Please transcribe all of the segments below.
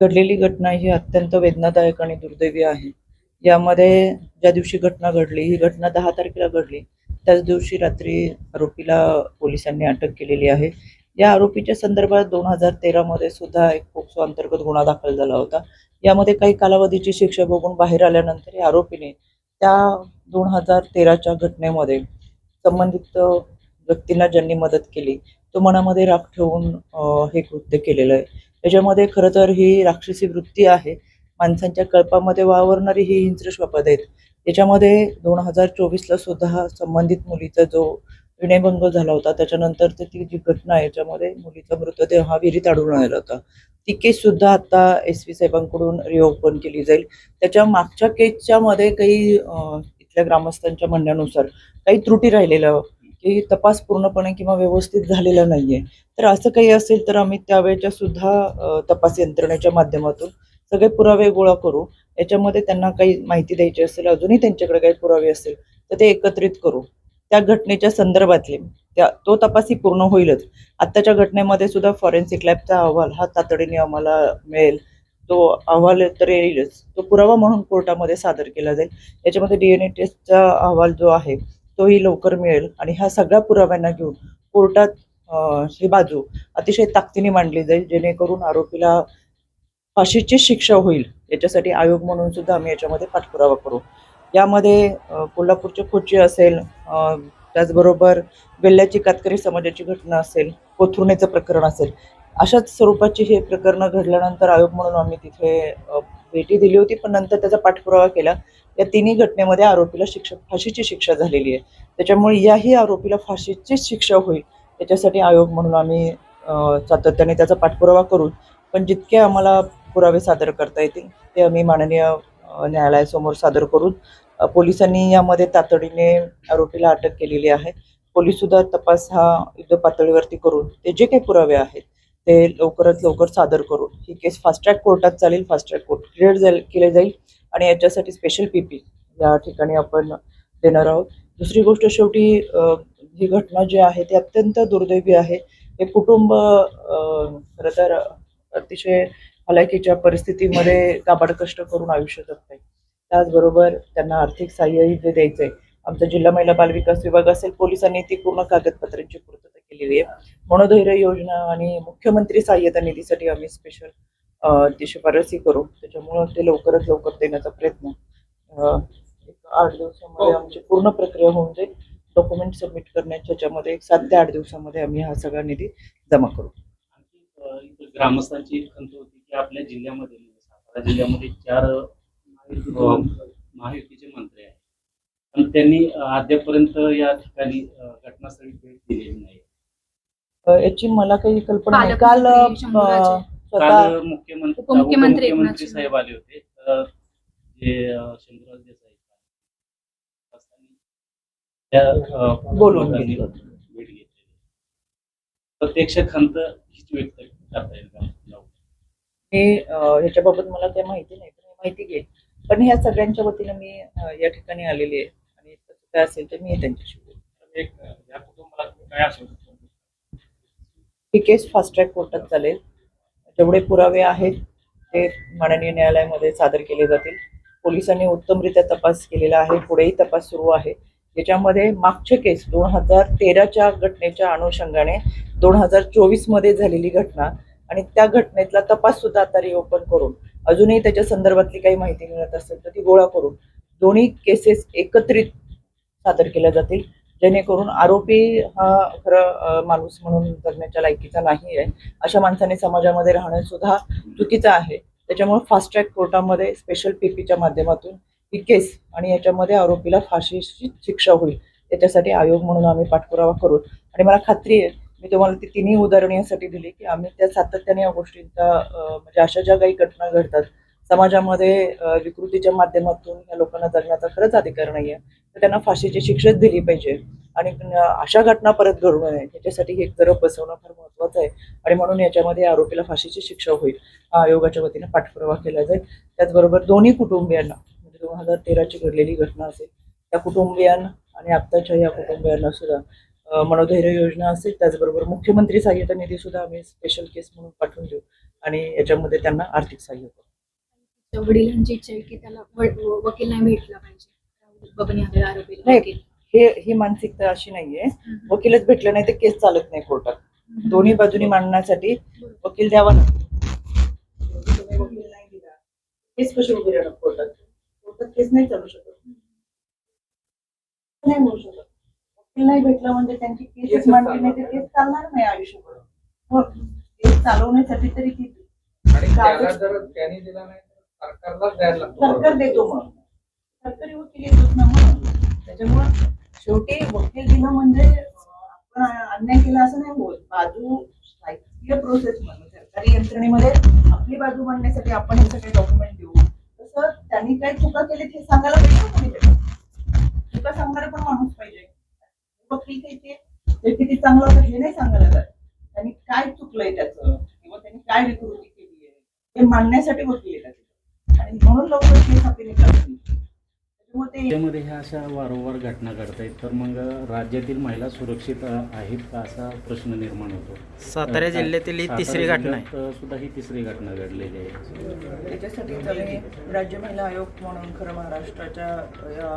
घडलेली घटना ही अत्यंत वेदनादायक आणि दुर्दैवी आहे. यामध्ये ज्या दिवशी घटना घडली ही घटना दहा तारखेला घडली त्याच दिवशी रात्री आरोपीला पोलिसांनी अटक केलेली आहे. या आरोपीच्या संदर्भात दोन हजार तेरामध्ये सुद्धा एक पोक्सो अंतर्गत गुन्हा दाखल झाला होता. यामध्ये काही कालावधीची शिक्षा भोगून बाहेर आल्यानंतर या आरोपीने त्या दोन हजार तेराच्या घटनेमध्ये संबंधित व्यक्तींना ज्यांनी मदत केली तो मनामध्ये राख ठेवून हे कृत्य केलेलं आहे. याच्यामध्ये खरं तर ही राक्षसी वृत्ती आहे. माणसांच्या कल्पामध्ये वावरणारी ही हिंस्र स्वपद आहेत. याच्यामध्ये दोन हजार चोवीसला सुद्धा संबंधित मुलीचा जो विनयभंग झाला होता त्याच्यानंतर ते ती जी घटना आहे याच्यामध्ये मुलीचा मृतदेह हा विहिरीत आढळून आलेला होता. ती केस सुद्धा आता एस पी साहेबांकडून रिओपन केली जाईल. त्याच्या मागच्या केसच्या मध्ये काही इथल्या ग्रामस्थांच्या म्हणण्यानुसार काही त्रुटी राहिलेल्या की तपास पूर्णपणे किंवा व्यवस्थित झालेला नाहीये. तर असं काही असेल तर आम्ही त्यावेळेच्या सुद्धा तपास यंत्रणेच्या माध्यमातून सगळे पुरावे गोळा करू. याच्यामध्ये त्यांना काही माहिती द्यायची असेल अजूनही त्यांच्याकडे काही पुरावे असेल तर ते एकत्रित करू. त्या घटनेच्या संदर्भातले त्या तो तपासही पूर्ण होईलच. आत्ताच्या घटनेमध्ये सुद्धा फॉरेन्सिक लॅबचा अहवाल हा तातडीने आम्हाला मिळेल. तो अहवाल तर येईलच. तो पुरावा म्हणून कोर्टामध्ये सादर केला जाईल. याच्यामध्ये डीएनए टेस्टचा अहवाल जो आहे तोही लवकर मिळेल. आणि ह्या सगळ्या पुराव्यांना घेऊन कोर्टात ही बाजू अतिशय ताकदीने मांडली जाईल जेणेकरून आरोपीला फाशीची शिक्षा होईल. याच्यासाठी आयोग म्हणून सुद्धा आम्ही याच्यामध्ये पाठपुरावा करू. यामध्ये कोल्हापूरचे खोची असेल त्याचबरोबर वेल्ल्याची कातकरी समाजाची घटना असेल कोथरुणेचं प्रकरण असेल अशाच स्वरूपाची हे प्रकरणं घडल्यानंतर आयोग म्हणून आम्ही तिथे भेटी दिली होती पण नंतर त्याचा पाठपुरावा केला. या तिन्ही घटनेमध्ये आरोपीला शिक्षा फाशीची शिक्षा झालेली आहे. त्याच्यामुळे याही आरोपीला फाशीचीच शिक्षा होईल. त्याच्यासाठी आयोग म्हणून आम्ही सातत्याने त्याचा पाठपुरावा करू. पण जितके आम्हाला पुरावे सादर करता येतील ते आम्ही माननीय न्यायालयासमोर सादर करून पोलिसांनी यामध्ये तातडीने आरोपीला अटक केलेली आहे. पोलीस सुद्धा तपास हा युद्ध पातळीवरती करून ते जे काही पुरावे आहेत ते लवकरात लवकर सादर करून ही केस फास्ट ट्रॅक कोर्टात चालेल फास्ट ट्रॅक कोर्ट क्लिअर जाईल केले जाईल. आणि याच्यासाठी स्पेशल पीपी या ठिकाणी आपण देणार आहोत. दुसरी गोष्ट शेवटी ही घटना जी आहे ती अत्यंत दुर्दैवी आहे. हे कुटुंब अ, खरं तर अतिशय हलाखीच्या परिस्थितीमध्ये काबाड कष्ट करून आयुष्य जगत आहे त्याचबरोबर त्यांना आर्थिक सहाय्यही जे द्यायचं आहे आमचा जिल्हा महिला बालविकास विभाग असेल पोलिसांनी ती पूर्ण कागदपत्रांची पूर्तता केलेली आहे. मनोधैर्य योजना आणि मुख्यमंत्री सहाय्यता निधीसाठी आम्ही स्पेशल ती शिफारसही करू. त्याच्यामुळं ते लवकरात लवकर देण्याचा प्रयत्न. एक आठ दिवसामध्ये आमची पूर्ण प्रक्रिया होऊन जाईल. डॉक्युमेंट सबमिट करण्याच्या याच्यामध्ये एक सात ते आठ दिवसामध्ये आम्ही हा सगळा निधी जमा करू. ग्रामस्थांची एक खंत होती की आपल्या जिल्ह्यामध्ये म्हणजे सातारा जिल्ह्यामध्ये चार अ, महायुतीचे मंत्री आहेत. पण त्यांनी अद्यापर्यंत या ठिकाणी घटनास्थळी भेट दिलेली नाही. याची मला काही कल्पना नाही. काल काल मुख्यमंत्री उपमुख्यमंत्री एकनाथ उपमुख्यमंत्री शिंदे. साहेब आले होते. अ, जे शंभूराज देसाई घेतलं. भेट घेतलेली. प्रत्यक्ष खंत हीच व्यक्त करता येईल का? हे ह्याच्याबाबत मला काही माहिती नाही पण मी माहिती घेईल पण ह्या सगळ्यांच्या वतीनं मी या ठिकाणी आलेली आहे. आणि तसं काय असेल तर मी त्यांच्याशी बोलेन. एक या कुटुंबाला काय असू ही केस फास्ट ट्रॅक कोर्टात चालेल. जेवढे पुरावे आहेत ते माननीय न्यायालयामध्ये सादर केले जातील. पोलिसांनी उत्तमरित्या तपास केलेला आहे पुढेही तपास सुरू आहे. याच्यामध्ये मागचे केस दोन हजार तेराच्या घटनेच्या अनुषंगाने दोन हजार चोवीसमध्ये झालेली घटना आणि त्या घटनेतला तपास सुद्धा आता रिओपन करून अजूनही त्याच्या संदर्भातली काही माहिती मिळत असेल तर ती गोळा करून दोन्ही केसेस एकत्रित सादर केल्या जातील. जेणेकरून आरोपी हा खरं माणूस म्हणून जगण्याच्या लायकीचा नाही आहे. अशा माणसाने समाजामध्ये राहणं सुद्धा चुकीचं आहे. त्याच्यामुळे फास्ट ट्रॅक कोर्टामध्ये स्पेशल पीपीच्या माध्यमातून ही केस आणि याच्यामध्ये आरोपीला फाशीची शिक्षा होईल. त्याच्यासाठी आयोग म्हणून आम्ही पाठपुरावा करू. आणि मला खात्री आहे मी तुम्हाला ती तिन्ही उदाहरणं यासाठी दिली की आम्ही त्या सातत्याने या गोष्टींचा म्हणजे अशा ज्या काही घटना घडतात समाजामध्ये विकृतीच्या माध्यमातून या लोकांना जगण्याचा खरंच अधिकार नाही आहे तर त्यांना फाशीची शिक्षाच दिली पाहिजे. आणि अशा घटना परत घडू नये. याच्यासाठी हे तरफ बसवणं फार महत्वाचं आहे. आणि म्हणून याच्यामध्ये आरोपीला फाशीची शिक्षा होईल. आयोगाच्या वतीने पाठपुरावा केला जाईल. त्याचबरोबर दोन्ही कुटुंबियांना म्हणजे दोन हजार तेराची घडलेली घटना असेल त्या कुटुंबियांना आणि आत्ताच्या या कुटुंबियांना सुद्धा मनोधैर्य योजना असेल त्याचबरोबर मुख्यमंत्री सहाय्यता निधी सुद्धा आम्ही स्पेशल केस म्हणून पाठवून देऊ. आणि याच्यामध्ये त्यांना आर्थिक सहाय्य करू. त्या वडिलांची इच्छा आहे की त्याला व- वकील नाही भेटला पाहिजे. बबन यादव आरोपीला नाही. वकील. हे ही मानसिकता अशी नाहीये. वकीलच भेटले नाही तर केस चालत नाही कोर्टात. दोन्ही बाजूनी मांडण्यासाठी वकील द्यावा लागतो. शेवटी तुम्ही वकील नाही दिला केस कशी उभी राहणार कोर्टात? कोर्टात केस नाही चालू शकत. नाही होऊ शकत. वकील नाही भेटला म्हणजे त्यांची केस मांडली नाही तर केस चालणार नाही आयुष्यभर. हो केस चालवण्यासाठी तरी किती? आणि त्याला जर त्यांनी दिला नाही तर द्यायला सरकार देतो मग. सरकारी वकील येतोच ना मग त्याच्यामुळं शेवटी वकील दिलं म्हणजे आपण अन्याय केला असं नाही बोल बाजू शासकीय प्रोसेस म्हणून सरकारी यंत्रणेमध्ये आपली बाजू मांडण्यासाठी आपण हे सगळे डॉक्युमेंट देऊ. तसं त्यांनी काही चुका केली हे सांगायला पाहिजे कोणीतरी. चुका सांगणारा पण माणूस पाहिजे. वकील काही ते ते किती चांगलं होतं हे नाही सांगायला जात त्यांनी काय चुकलंय त्याचं? किंवा त्यांनी काय विकृती केली आहे ते मांडण्यासाठी वकील येतात. आणि म्हणून लवकर केस आपली निकाल होईल. त्याच्यामुळे ते त्यामध्ये ह्या अशा वारंवार घटना घडत आहेत तर मग राज्यातील महिला सुरक्षित आहेत का असा प्रश्न निर्माण होतो? सातारा जिल्ह्यातील ही सातारा तिसरी घटना आहे. सुद्धा ही तिसरी घटना घडलेली आहे. त्याच्यासाठीच आम्ही राज्य महिला आयोग म्हणून खरं महाराष्ट्राच्या या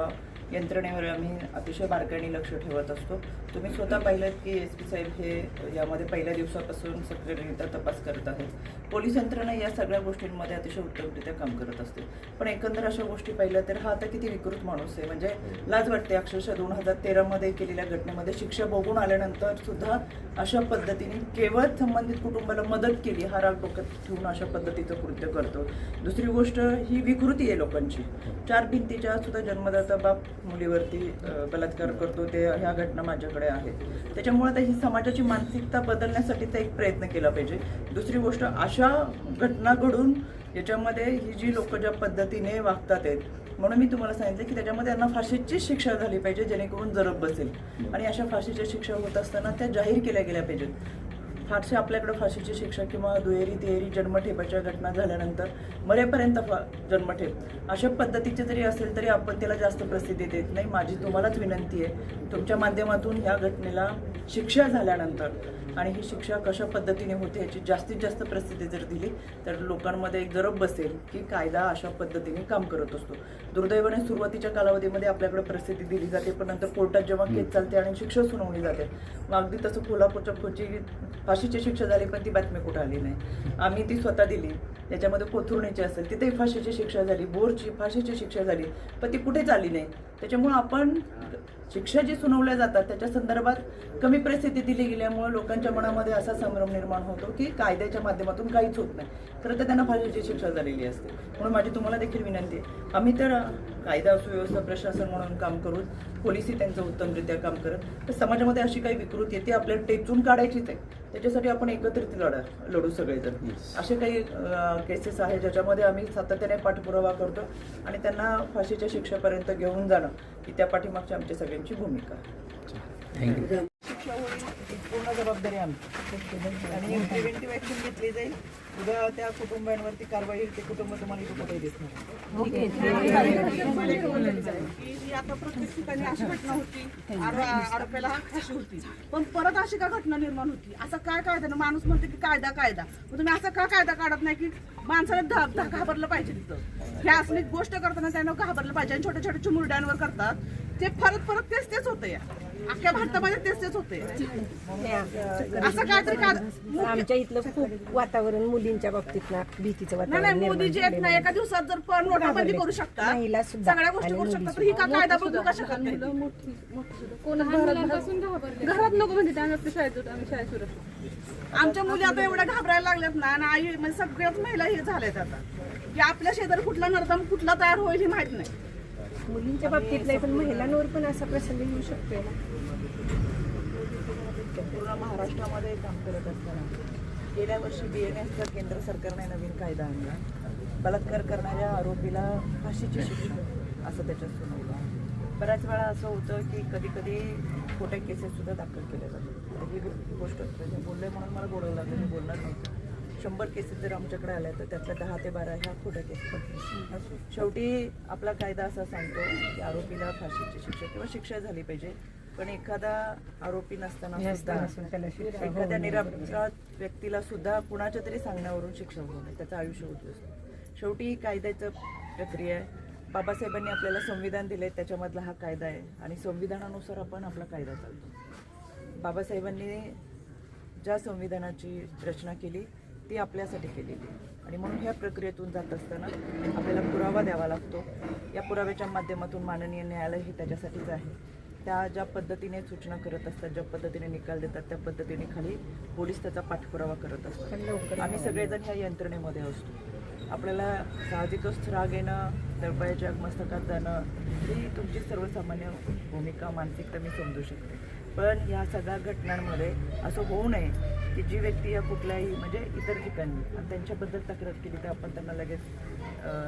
यंत्रणेवर आम्ही अतिशय बारकाईने लक्ष ठेवत असतो. तुम्ही स्वतः पाहिलं की एस पी साहेब हे यामध्ये पहिल्या दिवसापासून सक्रियरित्या तपास करत आहेत. पोलीस यंत्रणा या सगळ्या गोष्टींमध्ये अतिशय उत्तमरित्या काम करत असते. पण एकंदर अशा गोष्टी पाहिल्या तर हा आता किती विकृत माणूस आहे. म्हणजे लाज वाटते अक्षरशः दोन हजार तेरामध्ये केलेल्या घटनेमध्ये शिक्षा भोगून आल्यानंतर सुद्धा अशा पद्धतीने केवळ संबंधित कुटुंबाला मदत केली हा राग डोक्यात ठेवून अशा पद्धतीचं कृत्य करतो. दुसरी गोष्ट ही विकृती आहे लोकांची. चार भिंतीच्या सुद्धा जन्मदाता बाप मुलीवरती बलात्कार करतो ते ह्या घटना माझ्याकडे आहेत. त्याच्यामुळे आता ही समाजाची मानसिकता बदलण्यासाठीचा एक प्रयत्न केला पाहिजे. दुसरी गोष्ट अशा घटना घडून याच्यामध्ये ही जी लोक ज्या पद्धतीने वागतात आहेत म्हणून मी तुम्हाला सांगितलं की त्याच्यामध्ये त्यांना फाशीची शिक्षा झाली पाहिजे जेणेकरून जरब बसेल. आणि अशा फाशीच्या शिक्षा होत असताना त्या जाहीर केल्या गेल्या पाहिजेत. फारसे आपल्याकडे फाशीची शिक्षा किंवा दुहेरी तिहेरी जन्मठेपाच्या घटना झाल्यानंतर मरेपर्यंत फा जन्मठेप. अशा पद्धतीचे जरी असेल तरी आपण त्याला जास्त प्रसिद्धी देत नाही. माझी तुम्हालाच विनंती आहे. तुमच्या माध्यमातून ह्या घटनेला शिक्षा झाल्यानंतर आणि ही शिक्षा कशा पद्धतीने होते याची जास्तीत जास्त प्रसिद्धी जर दिली तर लोकांमध्ये एक जरब बसेल की कायदा अशा पद्धतीने काम करत असतो. दुर्दैवाने सुरुवातीच्या कालावधीमध्ये आपल्याकडे प्रसिद्धी दिली जाते पण नंतर कोर्टात जेव्हा केस चालते आणि शिक्षा सुनावली जाते मग अगदी तसं कोल्हापूरच्या खोची फाशीची शिक्षा झाली पण ती बातमी कुठं आली नाही. आम्ही ती स्वतः दिली त्याच्यामध्ये कोथरुणीची असेल तिथेही फाशीची शिक्षा झाली बोरची फाशीची शिक्षा झाली पण ती कुठेच आली नाही. त्याच्यामुळं आपण शिक्षा जी सुनावल्या जातात त्याच्या संदर्भात कमी परिस्थिती दिली गेल्यामुळे लोकांच्या मनामध्ये असा संभ्रम निर्माण होतो की कायद्याच्या माध्यमातून काहीच होत नाही. खरं तर त्यांना फाशीची शिक्षा झालेली असते. म्हणून माझी तुम्हाला देखील विनंती आहे. आम्ही तर कायदा सुव्यवस्था प्रशासन म्हणून काम करून पोलिसही त्यांचं उत्तमरित्या काम करत तर समाजामध्ये अशी काही विकृती आहे ती आपल्याला टेचून काढायचीच आहे. त्याच्यासाठी आपण एकत्रित लढा लढू सगळेजण. असे काही केसेस आहेत ज्याच्यामध्ये आम्ही सातत्याने पाठपुरावा करतो आणि त्यांना फाशीच्या शिक्षेपर्यंत घेऊन जाणं ही त्या पाठीमागची आमची सगळ्यांची भूमिका शिक्षा होईल पूर्ण जबाबदारी आमची. आणि प्रिव्हेंटिव्ह ऍक्शन घेतली जाईल. उद्या त्या कुटुंबांवरती कारवाई होईल ते कुटुंब तुम्हाला इथे कुठेही दिसणार आता प्रत्येक ठिकाणी अशी घटना होती फाशी पण परत अशी का घटना निर्माण होती? असं काय कायदा? माणूस म्हणते की कायदा कायदा. मग तुम्ही असं का कायदा काढत नाही की माणसाला धा- धा- घाबरलं पाहिजे तिथं? हे असली गोष्ट करताना त्यांना घाबरलं पाहिजे. आणि छोट्या छोट्या चिमुरड्यांवर करतात. ते परत परत तेच तेच होतं या अख्ख्या भारतामध्ये तेच तेच होते असं काहीतरी का आमच्या इथलं खूप वातावरण मुलींच्या बाबतीत ना भीतीचं नाही वातावरण नाही मोदी निर्माण जे आहेत ना एका दिवसात जर पण नोटाबंदी करू शकतात महिला सुद्धा सगळ्या गोष्टी करू शकतात तर ही का कायदा बदलू का शकत नाही? घरात नको. म्हणजे त्यानंतर शाळेत होतो आम्ही शाळेत सुरक्षित आमच्या मुली आता एवढ्या घाबरायला लागल्यात ना आणि आई म्हणजे सगळ्याच महिला हे झाल्यात आता. की आपल्या शेजारी कुठला नर्दम कुठला तयार होईल हे माहीत नाही. मुलींच्या बाबतीत नाही पण महिलांवर पण असा प्रसंग येऊ शकतो ना. पूर्ण महाराष्ट्रामध्ये काम करत असताना गेल्या वर्षी बी एन एसचा केंद्र सरकारने नवीन कायदा आणला. बलात्कार करणाऱ्या आरोपीला फाशीची शिक्षा असं त्याच्यात सुनावलं बऱ्याच वेळा असं होतं की कधी कधी खोट्या केसेस सुद्धा दाखल केल्या जातात. ही गोष्ट बोलले म्हणून मला बोलावं लागलं मी बोलणार नव्हतं. शंभर केसेस जर आमच्याकडे आल्या तर त्यातल्या दहा ते बारा ह्या खोट्या केस शेवटी आपला कायदा असा सांगतो की आरोपीला फाशीची शिक्षा किंवा शिक्षा झाली पाहिजे. पण एखादा आरोपी नसताना सुद्धा एखाद्या निरपराध व्यक्तीला सुद्धा कुणाच्या तरी सांगण्यावरून शिक्षा होऊ नये. त्याचं आयुष्य उद्ध्वस्त शेवटी ही कायद्याचं प्रक्रिया आहे. बाबासाहेबांनी आपल्याला संविधान दिले त्याच्यामधला हा कायदा आहे. आणि संविधानानुसार आपण आपला कायदा चालतो. बाबासाहेबांनी ज्या संविधानाची रचना केली ती आपल्यासाठी केलेली. आणि म्हणून ह्या प्रक्रियेतून जात असताना आपल्याला पुरावा द्यावा लागतो. या पुराव्याच्या माध्यमातून माननीय न्यायालय हे त्याच्यासाठीच आहे. त्या ज्या पद्धतीने सूचना करत असतात ज्या पद्धतीने निकाल देतात त्या पद्धतीने खाली पोलीस त्याचा पाठपुरावा करत असतात. आम्ही सगळेजण ह्या यंत्रणेमध्ये असतो. आपल्याला साहजिकच राग येणं तळपायाच्या आगमस्तकात जाणं ही तुमची सर्वसामान्य भूमिका मानसिकता मी समजू शकते. पण या सगळ्या घटनांमध्ये असं होऊ नये की जी व्यक्ती या कुठल्याही म्हणजे इतर ठिकाणी आणि त्यांच्याबद्दल तक्रार केली तर आपण त्यांना लगेच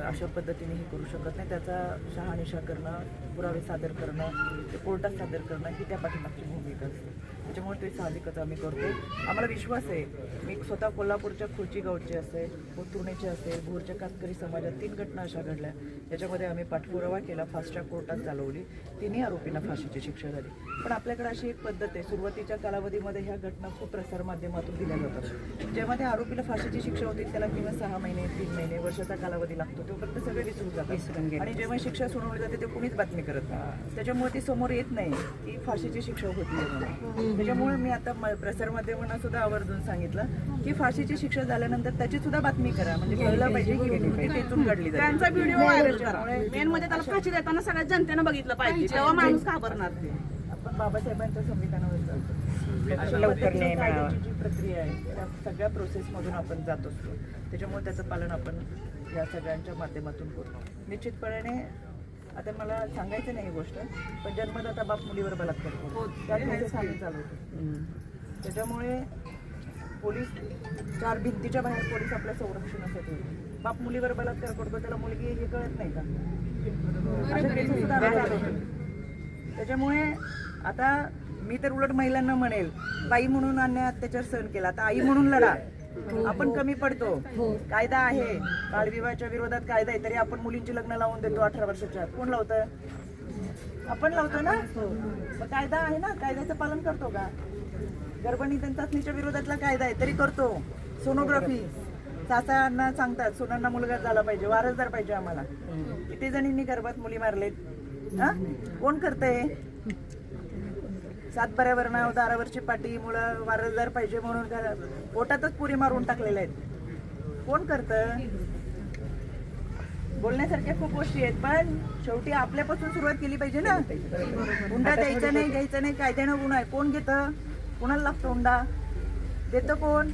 अशा पद्धतीने हे करू शकत नाही. त्याचा शहानिशा करणं पुरावे सादर करणं ते कोर्टात सादर करणं ही त्या पाठीमागची भूमिका असते. त्याच्यामुळे ते साहजिकच आम्ही करतो आम्हाला विश्वास आहे. मी स्वतः कोल्हापूरच्या खोची गावचे असेल कोथुर्णेचे असेल भोरच्या कातकरी समाजात तीन घटना अशा घडल्या. त्याच्यामध्ये आम्ही पाठपुरावा केला फास्ट ट्रॅक कोर्टात चालवली. तिन्ही आरोपींना फाशीची शिक्षा झाली. पण आपल्याकडे अशी एक पद्धत आहे. सुरुवातीच्या कालावधीमध्ये ह्या घटना खूप प्रसारमाध्यमातून दिल्या जातात. जेव्हा त्या आरोपीला फाशीची शिक्षा होती त्याला किंवा सहा महिने तीन महिने वर्षाचा कालावधी लागतो. तोपर्यंत सगळे विसरून जातात. आणि जेव्हा शिक्षा सुनावली जाते ते कोणीच बातमी करत नाही. त्याच्यामुळे ती समोर येत नाही की फाशीची शिक्षा होती त्याच्यामुळे मी आता प्रसारमाध्यमांना सुद्धा आवर्जून सांगितलं की फाशीची शिक्षा झाल्यानंतर त्याची सुद्धा बातमी करा. म्हणजे कळलं पाहिजे की काढली जाते. त्यांचा व्हिडिओ व्हायरल करा मेन म्हणजे त्याला फाशी देताना सगळ्या जनतेनं बघितलं पाहिजे. तेव्हा माणूस घाबरणार ते आपण बाबासाहेबांच्या संविधानावर चालतो अशा लवकर पद्धतीची न्याय मिळावा. कायद्याची जी प्रक्रिया आहे त्या सगळ्या प्रोसेसमधून आपण जात असतो. त्याच्यामुळे त्याचं पालन आपण या सगळ्यांच्या माध्यमातून करतो. निश्चितपणे आता मला सांगायचं नाही ही गोष्ट पण जन्मदाता बाप मुलीवर बलात्कार करतो. आम्ही चालवतो त्याच्यामुळे पोलीस चार भिंतीच्या बाहेर पोलीस आपल्या संरक्षणासाठी होते. बाप मुलीवर बलात्कार करतो त्याला मुलगी हे कळत नाही का. त्याच्यामुळे आता मी तर उलट महिलांना म्हणेल बाई म्हणून अन्याय अत्याचार सहन केला. आता आई म्हणून लढा. आपण कमी पडतो. कायदा आहे. बालविवाहाच्या विरोधात कायदा आहे. तरी आपण मुलींची लग्न लावून देतो अठरा वर्षाच्या कोण लावतं? आपण लावतो ना? मग कायदा आहे ना? कायद्याचं पालन करतो का? गर्भणी चाचणीच्या विरोधातला कायदा आहे. तरी करतो. सोनोग्राफी. सासांना सांगतात सोनांना मुलगा झाला पाहिजे. वारसदार पाहिजे आम्हाला. किती जणींनी गर्भात मुली मारलेत? हा? कोण करतंय? सातबाऱ्यावर नाव दारावरची पाटी मुलं वारसदार पाहिजे म्हणून पोटातच पुरी मारून टाकलेल्या आहेत. कोण करतं? बोलण्यासारख्या खूप गोष्टी आहेत पण शेवटी आपल्यापासून सुरुवात केली पाहिजे ना. हुंडा द्यायचा नाही घ्यायचा नाही कायद्यानं गुन्हा आहे. कोण घेतं? कोणाला लागतो हुंडा? देतं कोण?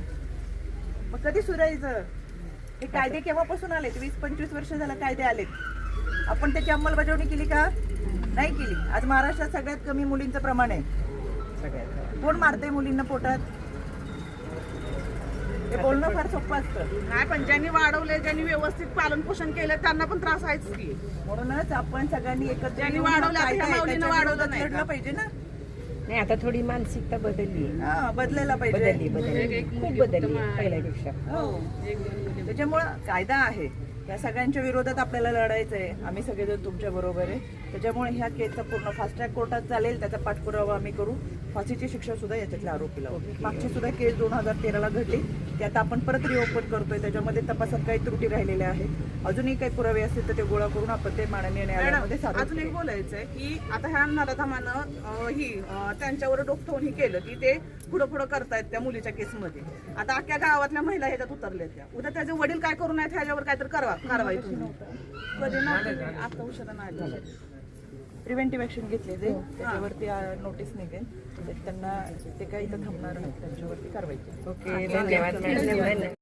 मग कधी सुरायचं हे कायदे केव्हापासून आलेत? वीस पंचवीस वर्ष झालं कायदे आलेत. आपण त्याची अंमलबजावणी केली का? नाही केली. आज महाराष्ट्रात सगळ्यात कमी मुलींचं प्रमाण आहे. कोण मारते मुलींना पोटात? हे बोलणं फार सोपं असतं. नाही पण ज्यांनी वाढवले ज्यांनी व्यवस्थित पालन पोषण केलं त्यांना पण त्रास आहेच की. म्हणूनच आपण सगळ्यांनी एकत्र ज्यांनी वाढवलं, आता कायदा ह्या आहे, माऊलीनं त्याच्या वाढवलं नाही लढलं? पाहिजे ना. नाही आता थोडी मानसिकता बदलली. हा बदलायला बदलली पाहिजे बदलली खूप बदलली पहिल्यापेक्षा. हो. त्याच्यामुळं कायदा आहे. या सगळ्यांच्या विरोधात आपल्याला लढायचं आहे आम्ही सगळेजण तुमच्या बरोबर आहे. त्याच्यामुळे ह्या केसचा पूर्ण फास्ट ट्रॅक कोर्टात चालेल. त्याचा पाठपुरावा आम्ही करू. फाशीची शिक्षा सुद्धा याच्यातल्या आरोपीला मागची सुद्धा केस दोन हजार तेराला घडली. ती आता आपण परत रिओपन करतोय. त्याच्यामध्ये तपासात काही त्रुटी राहिलेल्या आहेत. अजूनही काही पुरावे असतील तर ते गोळा करून आपण ते माननीय न्यायालयामध्ये अजून एक करू. बोलायचंय की आता ह्या नराधामानं ही त्यांच्यावर डोकठवून ही केलं की ते पुढं पुढं करतायत त्या मुलीच्या केसमध्ये. आता अख्ख्या गावातल्या महिला ह्याच्यात उतरल्या त्या. उद्या त्याचे वडील काय करू नयेत ह्याच्यावर काहीतरी करवा. कारवाई तुम्ही कधी नव्हतं आता उशिरा नाही झालं प्रिव्हेंटिव्ह ऍक्शन घेतली जाईल त्याच्यावरती नोटीस निघेल. त्यांना ते काही इथं थांबणार नाही. त्यांच्यावरती कारवाई केली. ओके धन्यवाद.